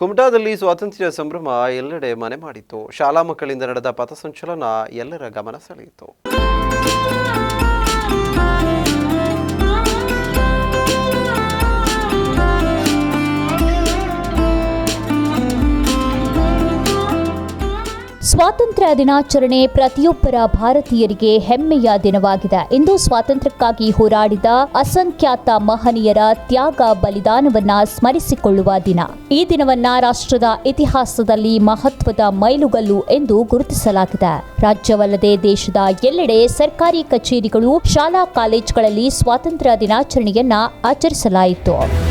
ಕುಮಟಾದಲ್ಲಿ ಸ್ವಾತಂತ್ರ್ಯ ಸಂಭ್ರಮ ಎಲ್ಲೆಡೆ ಮನೆ ಮಾಡಿತು ಶಾಲಾ ಮಕ್ಕಳಿಂದ ನಡೆದ ಪಥಸಂಚಲನ ಎಲ್ಲರ ಗಮನ ಸೆಳೆಯಿತು. ಸ್ವಾತಂತ್ರ್ಯ ದಿನಾಚರಣೆ ಪ್ರತಿಯೊಬ್ಬರ ಭಾರತೀಯರಿಗೆ ಹೆಮ್ಮೆಯ ದಿನವಾಗಿದೆ. ಇಂದು ಸ್ವಾತಂತ್ರ್ಯಕ್ಕಾಗಿ ಹೋರಾಡಿದ ಅಸಂಖ್ಯಾತ ಮಹನೀಯರ ತ್ಯಾಗ ಬಲಿದಾನವನ್ನ ಸ್ಮರಿಸಿಕೊಳ್ಳುವ ದಿನ. ಈ ದಿನವನ್ನ ರಾಷ್ಟ್ರದ ಇತಿಹಾಸದಲ್ಲಿ ಮಹತ್ವದ ಮೈಲುಗಲ್ಲು ಎಂದು ಗುರುತಿಸಲಾಗಿದೆ. ರಾಜ್ಯವಲ್ಲದೆ ದೇಶದ ಎಲ್ಲೆಡೆ ಸರ್ಕಾರಿ ಕಚೇರಿಗಳು, ಶಾಲಾ ಕಾಲೇಜುಗಳಲ್ಲಿ ಸ್ವಾತಂತ್ರ್ಯ ದಿನಾಚರಣೆಯನ್ನ ಆಚರಿಸಲಾಯಿತು.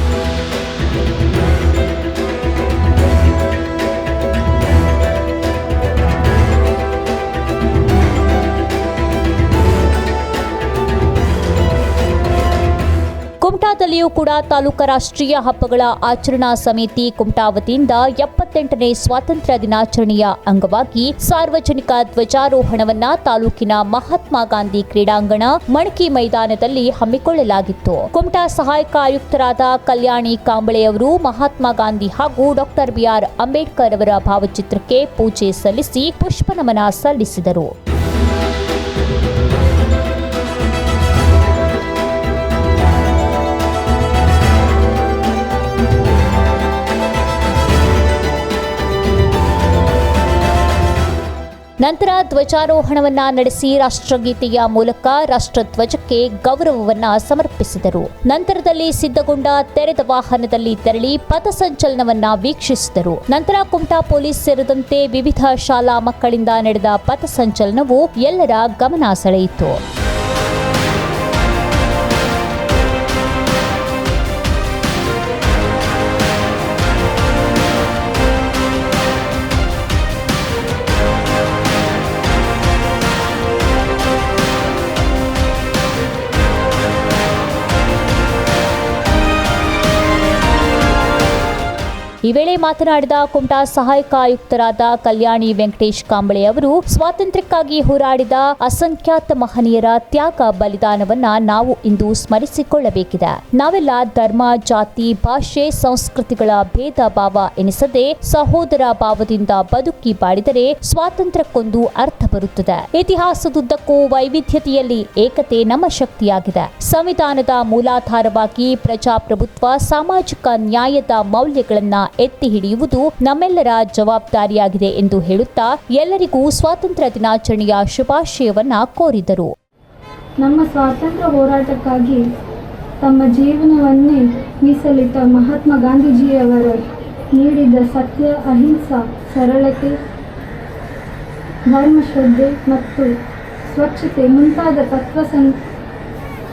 ಕುಮಟಾದಲ್ಲಿಯೂ ಕೂಡ ತಾಲೂಕು ರಾಷ್ಟ್ರೀಯ ಹಬ್ಬಗಳ ಆಚರಣಾ ಸಮಿತಿ ಕುಮಟಾ ವತಿಯಿಂದ ಎಪ್ಪತ್ತೆಂಟನೇ ಸ್ವಾತಂತ್ರ್ಯ ದಿನಾಚರಣೆಯ ಅಂಗವಾಗಿ ಸಾರ್ವಜನಿಕ ಧ್ವಜಾರೋಹಣವನ್ನ ತಾಲೂಕಿನ ಮಹಾತ್ಮ ಗಾಂಧಿ ಕ್ರೀಡಾಂಗಣ ಮಣಕಿ ಮೈದಾನದಲ್ಲಿ ಹಮ್ಮಿಕೊಳ್ಳಲಾಗಿತ್ತು. ಕುಮಟಾ ಸಹಾಯಕ ಆಯುಕ್ತರಾದ ಕಲ್ಯಾಣಿ ಕಾಂಬಳೆ ಅವರು, ಮಹಾತ್ಮ ಗಾಂಧಿ ಹಾಗೂ ಡಾಕ್ಟರ್ ಬಿಆರ್ ಅಂಬೇಡ್ಕರ್ ಅವರ ಭಾವಚಿತ್ರಕ್ಕೆ ಪೂಜೆ ಸಲ್ಲಿಸಿ ಪುಷ್ಪನಮನ ಸಲ್ಲಿಸಿದರು. ನಂತರ ಧ್ವಜಾರೋಹಣವನ್ನ ನಡೆಸಿ ರಾಷ್ಟ್ರಗೀತೆಯ ಮೂಲಕ ರಾಷ್ಟ್ರಧ್ವಜಕ್ಕೆ ಗೌರವವನ್ನ ಸಮರ್ಪಿಸಿದರು. ನಂತರದಲ್ಲಿ ಸಿದ್ಧಗೊಂಡ ತೆರೆದ ವಾಹನದಲ್ಲಿ ತೆರಳಿ ಪಥಸಂಚಲನವನ್ನ ವೀಕ್ಷಿಸಿದರು. ನಂತರ ಕುಮಟಾ ಪೊಲೀಸ್ ಸೇರಿದಂತೆ ವಿವಿಧ ಶಾಲಾ ಮಕ್ಕಳಿಂದ ನಡೆದ ಪಥಸಂಚಲನವು ಎಲ್ಲರ ಗಮನ ಸೆಳೆಯಿತು. ಈ ವೇಳೆ ಮಾತನಾಡಿದ ಕುಮಟಾ ಸಹಾಯಕ ಆಯುಕ್ತರಾದ ಕಲ್ಯಾಣಿ ವೆಂಕಟೇಶ್ ಕಾಂಬಳೆ ಅವರು, ಸ್ವಾತಂತ್ರ್ಯಕ್ಕಾಗಿ ಹೋರಾಡಿದ ಅಸಂಖ್ಯಾತ ಮಹನೀಯರ ತ್ಯಾಗ ಬಲಿದಾನವನ್ನ ನಾವು ಇಂದು ಸ್ಮರಿಸಿಕೊಳ್ಳಬೇಕಿದೆ. ನಾವೆಲ್ಲ ಧರ್ಮ, ಜಾತಿ, ಭಾಷೆ, ಸಂಸ್ಕೃತಿಗಳ ಭೇದ ಭಾವ ಎನಿಸದೆ ಸಹೋದರ ಭಾವದಿಂದ ಬದುಕಿ ಬಾಳಿದರೆ ಸ್ವಾತಂತ್ರ್ಯಕ್ಕೊಂದು ಅರ್ಥ ಬರುತ್ತದೆ. ಇತಿಹಾಸದುದ್ದಕ್ಕೂ ವೈವಿಧ್ಯತೆಯಲ್ಲಿ ಏಕತೆ ನಮ್ಮ ಶಕ್ತಿಯಾಗಿದೆ. ಸಂವಿಧಾನದ ಮೂಲಾಧಾರವಾಗಿ ಪ್ರಜಾಪ್ರಭುತ್ವ, ಸಾಮಾಜಿಕ ನ್ಯಾಯದ ಮೌಲ್ಯಗಳನ್ನ ಎತ್ತಿ ಹಿಡಿಯುವುದು ನಮ್ಮೆಲ್ಲರ ಜವಾಬ್ದಾರಿಯಾಗಿದೆ ಎಂದು ಹೇಳುತ್ತಾ ಎಲ್ಲರಿಗೂ ಸ್ವಾತಂತ್ರ್ಯ ದಿನಾಚರಣೆಯ ಶುಭಾಶಯವನ್ನ ಕೋರಿದರು. ನಮ್ಮ ಸ್ವಾತಂತ್ರ್ಯ ಹೋರಾಟಕ್ಕಾಗಿ ತಮ್ಮ ಜೀವನವನ್ನೇ ಮೀಸಲಿಟ್ಟ ಮಹಾತ್ಮ ಗಾಂಧೀಜಿಯವರ ನೀಡಿದ ಸತ್ಯ, ಅಹಿಂಸಾ, ಸರಳತೆ, ಧರ್ಮಶ್ರದ್ಧೆ ಮತ್ತು ಸ್ವಚ್ಛತೆ ಮುಂತಾದ ತತ್ವ ಸಂ,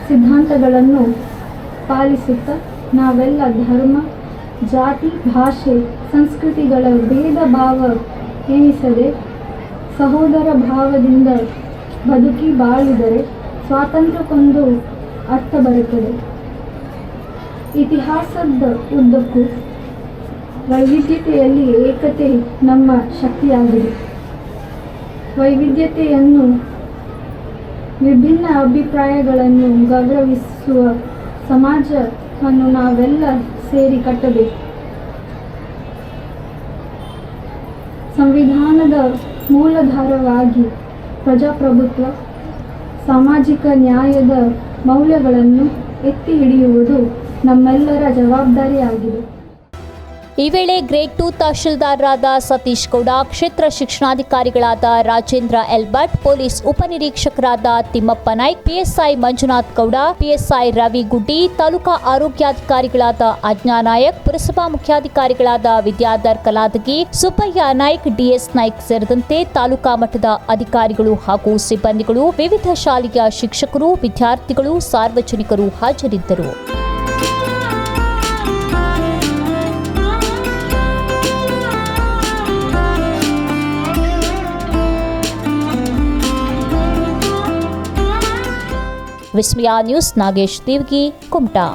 ಸಿದ್ಧಾಂತಗಳನ್ನು ಪಾಲಿಸುತ್ತಾ ನಾವೆಲ್ಲ ಧರ್ಮ ಜಾತಿ, ಭಾಷೆ, ಸಂಸ್ಕೃತಿಗಳ ಭೇದ ಭಾವ ಎನಿಸದೆ ಸಹೋದರ ಭಾವದಿಂದ ಬದುಕಿ ಬಾಳಿದರೆ ಸ್ವಾತಂತ್ರ್ಯಕ್ಕೊಂದು ಅರ್ಥ ಬರುತ್ತದೆ. ಇತಿಹಾಸದ ಉದ್ದಕ್ಕೂ ವೈವಿಧ್ಯತೆಯಲ್ಲಿ ಏಕತೆ ನಮ್ಮ ಶಕ್ತಿಯಾಗಿದೆ. ವೈವಿಧ್ಯತೆಯನ್ನು ವಿಭಿನ್ನ ಅಭಿಪ್ರಾಯಗಳನ್ನು ಗೌರವಿಸುವ ಸಮಾಜವನ್ನು ನಾವೆಲ್ಲ ಸೇರಿ ಕಟ್ಟಬೇಕು. ಸಂವಿಧಾನದ ಮೂಲಧಾರವಾಗಿ ಪ್ರಜಾಪ್ರಭುತ್ವ ಸಾಮಾಜಿಕ ನ್ಯಾಯದ ಮೌಲ್ಯಗಳನ್ನು ಎತ್ತಿ ಹಿಡಿಯುವುದು ನಮ್ಮೆಲ್ಲರ ಜವಾಬ್ದಾರಿಯಾಗಿದೆ. ಈ ವೇಳೆ ಗ್ರೇಡ್ ಟು ತಹಶೀಲ್ದಾರರಾದ ಸತೀಶ್ ಗೌಡ, ಕ್ಷೇತ್ರ ಶಿಕ್ಷಣಾಧಿಕಾರಿಗಳಾದ ರಾಜೇಂದ್ರ ಎಲ್ಬರ್ಟ್, ಪೊಲೀಸ್ ಉಪನಿರೀಕ್ಷಕರಾದ ತಿಮ್ಮಪ್ಪ ನಾಯ್ಕ್, ಪಿಎಸ್ಐ ಮಂಜುನಾಥ್ ಗೌಡ, ಪಿಎಸ್ಐ ರವಿ ಗುಡ್ಡಿ, ತಾಲೂಕಾ ಆರೋಗ್ಯಾಧಿಕಾರಿಗಳಾದ ಅಜ್ಞಾ ನಾಯಕ್, ಪುರಸಭಾ ಮುಖ್ಯಾಧಿಕಾರಿಗಳಾದ ವಿದ್ಯಾಧರ್ ಕಲಾದಗಿ, ಸುಬ್ಬಯ್ಯ ನಾಯ್ಕ್, ಡಿಎಸ್ ನಾಯ್ಕ್ ಸೇರಿದಂತೆ ತಾಲೂಕಾ ಮಟ್ಟದ ಅಧಿಕಾರಿಗಳು ಹಾಗೂ ಸಿಬ್ಬಂದಿಗಳು, ವಿವಿಧ ಶಾಲೆಯ ಶಿಕ್ಷಕರು, ವಿದ್ಯಾರ್ಥಿಗಳು, ಸಾರ್ವಜನಿಕರು ಹಾಜರಿದ್ದರು. विस्मया न्यूज़ नागेश देवगी कुमटा।